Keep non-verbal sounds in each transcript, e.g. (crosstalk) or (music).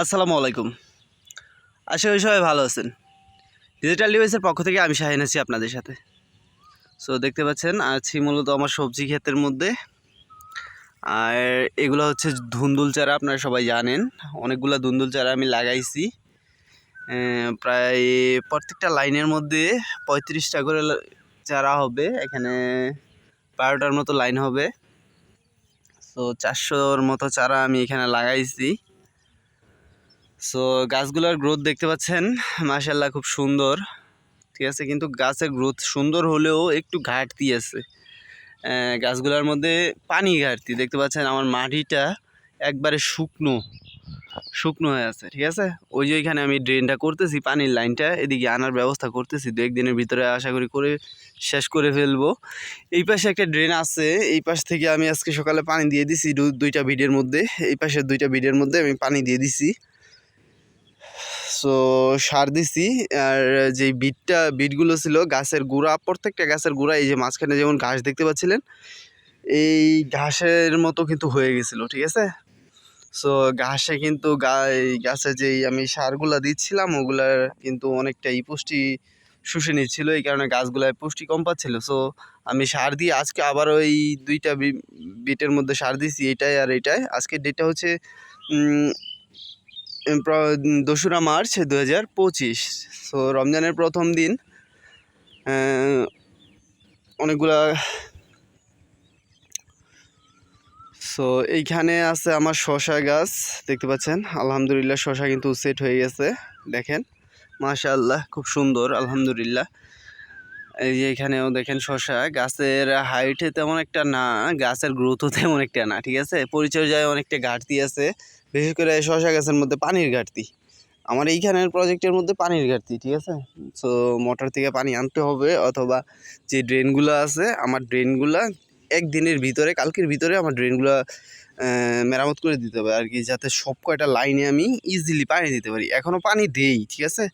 আসসালামু আলাইকুম। আশা করি সবাই ভালো আছেন। ডিজিটাল ডিভাইসের পক্ষ থেকে আমি শাহিন আছি আপনাদের সাথে। সো দেখতে পাচ্ছেন, আছি মূলত আমার সবজি ক্ষেতের মধ্যে। আর এগুলো হচ্ছে ধুন্দুল চারা, আপনারা সবাই জানেন। অনেকগুলো ধুন্দুল চারা আমি লাগাইছি। প্রায় প্রত্যেকটা লাইনের মধ্যে পঁয়ত্রিশটা করে চারা হবে। এখানে বারোটার মতো লাইন হবে। তো চারশোর মতো চারা আমি এখানে লাগাইছি। সো গাছগুলোর গ্রোথ দেখতে পাচ্ছেন। মাশাল্লাহ খুব সুন্দর। ঠিক আছে, কিন্তু গাছের গ্রোথ সুন্দর হলেও একটু ঘাটতি আছে। গাছগুলোর মধ্যে পানি ঘাটতি। দেখতে পাচ্ছেন, আমার মাটিটা একবারে শুকনো। শুকনো হয়ে আছে, ঠিক আছে? ওই যে ওইখানে আমি ড্রেনটা করতেছি, পানির লাইনটা, এদিকে আনার ব্যবস্থা করতেছি। দু একদিনের ভিতরে আশা করি করে শেষ করে ফেলব। এই পাশে একটা ড্রেন আছে, এই পাশ থেকে আমি আজকে সকালে পানি দিয়ে দিছি। দুইটা ভিডের মধ্যে, এই পাশের দুইটা ভিডের মধ্যে আমি পানি দিয়ে দিছি। সো সার দিছি, আর যেই বিটটা, বিটগুলো ছিল, গাছের গুঁড়া, প্রত্যেকটা গাছের গুঁড়া, এই যে মাঝখানে যেমন ঘাস দেখতে পাচ্ছিলেন, এই ঘাসের মতো কিন্তু হয়ে গেছিল, ঠিক আছে? সো ঘাসে কিন্তু গাছে যেই আমি সারগুলা দিচ্ছিলাম, ওগুলার কিন্তু অনেকটাই পুষ্টি শুষে নিচ্ছিল, এই কারণে গাছগুলায় পুষ্টি কম পাচ্ছিল। সো আমি সার দিয়ে আজকে আবার ওই দুইটা বিটের মধ্যে সার দিছি, এটাই আর এটাই। আজকের ডেটটা হচ্ছে দোসরা মার্চ দু হাজার পঁচিশ। সো রমজানের প্রথম দিন অনেকগুলা সো এইখানে আছে আমার শশা গাছ, দেখতে পাচ্ছেন? আলহামদুলিল্লাহ শশা কিন্তু সেট হয়ে গেছে, দেখেন? মাশাআল্লাহ, খুব সুন্দর, আলহামদুলিল্লাহ। এই যে এখানেও দেখেন শশা গাছের হাইটে তেমন একটা না, গাছের গ্রোথও তেমন একটা না, ঠিক আছে? পরিচর্যায় অনেকটা ঘাটতি আছে, বিশেষ করে শশা গাছের মধ্যে পানির ঘাটতি। আমার এইখানের প্রজেক্টের মধ্যে পানির ঘাটতি, ঠিক আছে? সো মোটর থেকে পানি আনতে হবে অথবা যে ড্রেনগুলো আছে, আমার ড্রেনগুলা একদিনের ভিতরে, কালকের ভিতরে আমার ড্রেনগুলো মেরামত করে দিতে হবে আর কি, যাতে সব কয়টা লাইনে আমি ইজিলি পানি দিতে পারি। এখনও পানি দেই, ঠিক আছে?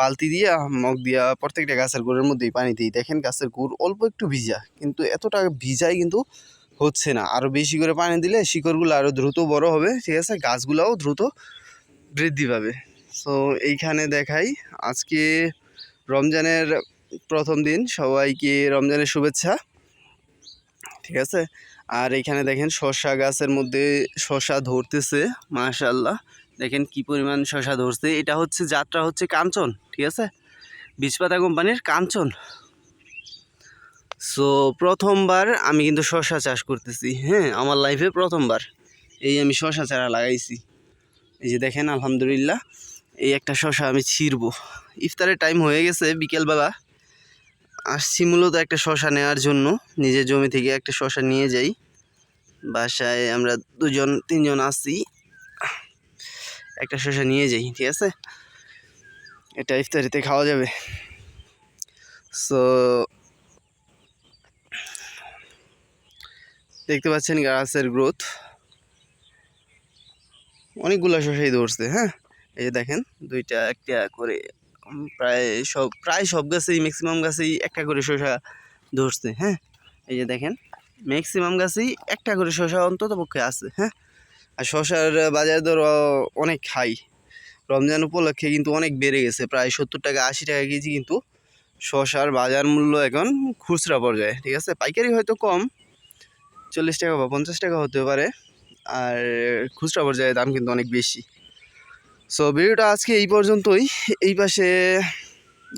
বালতি দিয়া মগ দিয়া প্রত্যেকটা গাছের গোড়ের মধ্যেই পানি দিই দেখেন গাছের গুড় অল্প একটু ভিজা, কিন্তু এতটা ভিজাই কিন্তু হচ্ছে না। আরও বেশি করে পানি দিলে শিকড়গুলো আরও দ্রুত বড় হবে, ঠিক আছে? গাছগুলোও দ্রুত বৃদ্ধি পাবে। সো এইখানে দেখাই, আজকে রমজানের প্রথম দিন, সবাইকে রমজানের শুভেচ্ছা, ঠিক আছে? আর এখানে দেখেন শসা গাছের মধ্যে শসা ধরতেছে মাশাল্লাহ দেখেন কি পরিমাণ শশা ধরছে। এটা হচ্ছে যাত্রা হচ্ছে কাঞ্চন, ঠিক আছে? বীজপাতা কোম্পানির কাঞ্চন। সো প্রথমবার আমি কিন্তু শশা চাষ করতেছি হ্যাঁ? আমার লাইফে প্রথমবার। এই আমি শশা চারা লাগাইছি। এই যে দেখেন, আলহামদুলিল্লাহ, এই একটা শসা আমি ছিঁড়বো। ইফতারের টাইম হয়ে গেছে বিকেলবেলা। আসছি মূলত একটা শশা নেওয়ার জন্য। নিজের জমি থেকে একটা শশা নিয়ে যাই। বাসায় আমরা দুজন, তিনজন আসছি একটা শসা নিয়ে যাই, ঠিক আছে? এটা ইফতারিতে খাওয়া যাবে। সো দেখতে পাচ্ছেন গাছের গ্রোথ অনেকগুলো শশাই ধরছে হ্যাঁ? এই যে দেখেন, দুইটা একটা করে প্রায় সব প্রায় সব গাছেই ম্যাক্সিমাম গাছেই একটা করে শসা ধরছে হ্যাঁ? এই যে দেখেন ম্যাক্সিমাম গাছেই একটা করে শসা অন্তত পক্ষে আছে হ্যাঁ? আর শশার বাজার দর অনেক হাই রমজান উপলক্ষে কিন্তু অনেক বেড়ে গেছে, প্রায় সত্তর টাকা, আশি টাকা কেজি কিন্তু শসার বাজার মূল্য এখন খুচরা পর্যায়ে, ঠিক আছে? পাইকারি হয়তো কম, চল্লিশ টাকা বা পঞ্চাশ টাকা হতে পারে, আর খুচরা পর্যায়ে দাম কিন্তু অনেক বেশি। সো ভিডিওটা আজকে এই পর্যন্তই। এই পাশে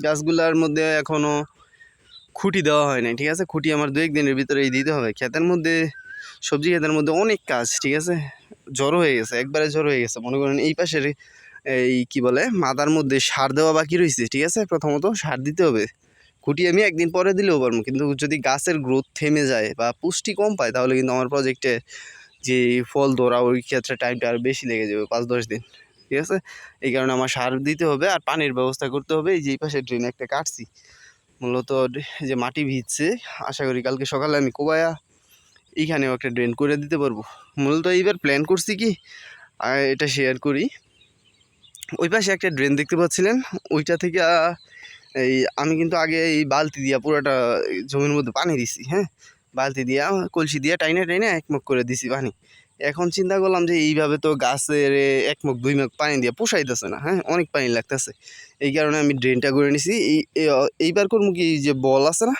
গাছগুলার মধ্যে এখনও খুঁটি দেওয়া হয় নাই, ঠিক আছে? খুঁটি আমার দু এক দিনের ভিতরেই দিতে হবে। ক্ষেতের মধ্যে, সবজি ক্ষেতের মধ্যে অনেক কাজ, ঠিক আছে? জ্বর হয়ে গেছে, একবারে জ্বর হয়ে গেছে। মনে করেন এই পাশের এই কি বলে, মাদার মধ্যে সার দেওয়া বাকি রয়েছে ঠিক আছে? প্রথমত সার দিতে হবে। খুঁটি আমি একদিন পরে দিলেও পারব, কিন্তু যদি গাছের গ্রোথ থেমে যায় বা পুষ্টি কম পায়, তাহলে কিন্তু আমার প্রজেক্টে যে ফল ধরা, ওই ক্ষেত্রে টাইমটা আর বেশি লেগে যাবে, পাঁচ দশ দিন, ঠিক আছে? এই কারণে আমার সার দিতে হবে আর পানির ব্যবস্থা করতে হবে। এই যে এই পাশে ড্রেন একটা কাটছি, মূলত যে মাটি ভিজছে, আশা করি কালকে সকালে আমি কোবায়া এইখানেও একটা ড্রেন করে দিতে পারব। মূলত এইবার প্ল্যান করছি কি এটা শেয়ার করি। ওই পাশে একটা ড্রেন দেখতে পাচ্ছিলেন, ওইটা থেকে এই আমি কিন্তু আগে এই বালতি দিয়া পুরোটা জমির মধ্যে পানি দিছি হ্যাঁ? বালতি দিয়া, কলসি দিয়া টাইনে টাইনে একমুখ করে দিছি পানি। এখন চিন্তা করলাম যে এইভাবে তো গাছের এক মুখ, দুই মুখ পানি দিয়ে পোষাইতেছে না হ্যাঁ? অনেক পানি লাগতেছে। এই কারণে আমি ড্রেনটা করে নিছি। এই এইবার করব কি যে বল আছে না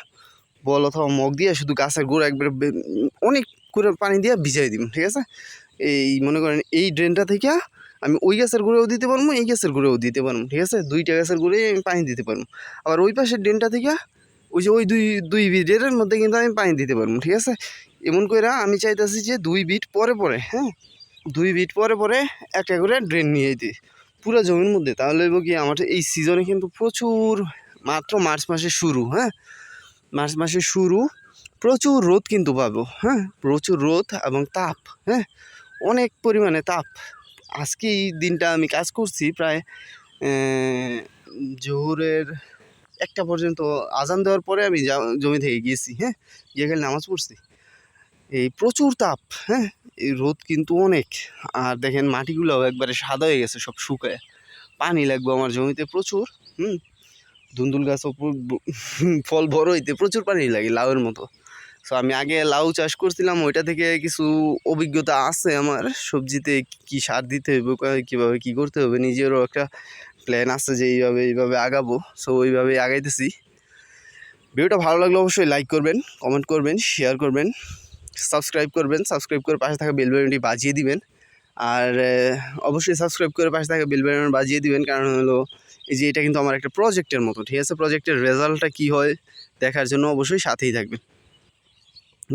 বল অথবা মগ দিয়ে শুধু গাছের গোড়া একবার অনেক করে পানি দিয়ে ভিজাই দিব, ঠিক আছে? এই মনে করেন এই ড্রেনটা থেকে আমি ওই গাছের গুঁড়েও দিতে পারব, এই গাছের গুঁড়েও দিতে পারব, ঠিক আছে? দুইটা গাছের গুঁড়ে আমি পানি দিতে পারব। আবার ওই পাশের ড্রেনটা থেকে ওই যে ওই দুই দুই ড্রেনের মধ্যে কিন্তু আমি পানি দিতে পারব, ঠিক আছে? এমন করে আমি চাইতেছি যে দুই বিট পরে পরে হ্যাঁ? দুই বিট পরে পরে একটা করে ড্রেন নিয়ে যেতে পুরো জমির মধ্যে, তাহলে কি, আমার এই সিজনে কিন্তু প্রচুর, মাত্র মার্চ মাসে শুরু হ্যাঁ? মার্চ মাসের শুরু প্রচুর রোদ কিন্তু পাবো হ্যাঁ? প্রচুর রোদ এবং তাপ হ্যাঁ? অনেক পরিমাণে তাপ। আজকে এই দিনটা আমি কাজ করছি প্রায় জোহরের একটা পর্যন্ত আজান দেওয়ার পরে আমি জমি থেকে গিয়েছি হ্যাঁ? গিয়ে গেলে নামাজ পড়ছি। এই প্রচুর তাপ হ্যাঁ? এই রোদ কিন্তু অনেক। আর দেখেন মাটিগুলোও একবারে সাদা হয়ে গেছে সব শুকায়। পানি লাগবে আমার জমিতে প্রচুর, হুম? ধুন্দুল গাছ (laughs) ফল বড় হইতে প্রচুর পানি লাগে লাউয়ের মতো। সো আমি আগে লাউ চাষ করছিলাম, ওইটা থেকে কিছু অভিজ্ঞতা আছে আমার। সবজিতে কি সার দিতে হবে কীভাবে কী করতে হবে, নিজেরও একটা প্ল্যান আছে যে এইভাবে এইভাবে আগাবো। সো ওইভাবেই আগাইতেছি। ভিডিওটা ভালো লাগলে অবশ্যই লাইক করবেন কমেন্ট করবেন শেয়ার করবেন সাবস্ক্রাইব করবেন সাবস্ক্রাইব করে পাশে থাকা বেল বাজিয়ে দিবেন। আর অবশ্যই সাবস্ক্রাইব করে পাশে থাকা বেল বাটন বাজিয়ে দিবেন, কারণ হলো এই যে এটা কিন্তু আমার একটা প্রজেক্টের মতো, ঠিক আছে? প্রজেক্টের রেজাল্টটা কী হয় দেখার জন্য অবশ্যই সাথেই থাকবেন।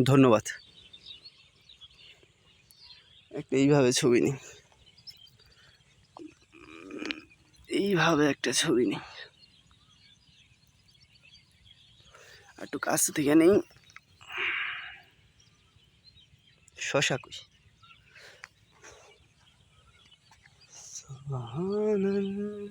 ধন্যবাদ। একটা এইভাবে ছবি নিই। এইভাবে একটা ছবি নিই। একটু কাছ থেকে নেই। শশা কই Sabahanın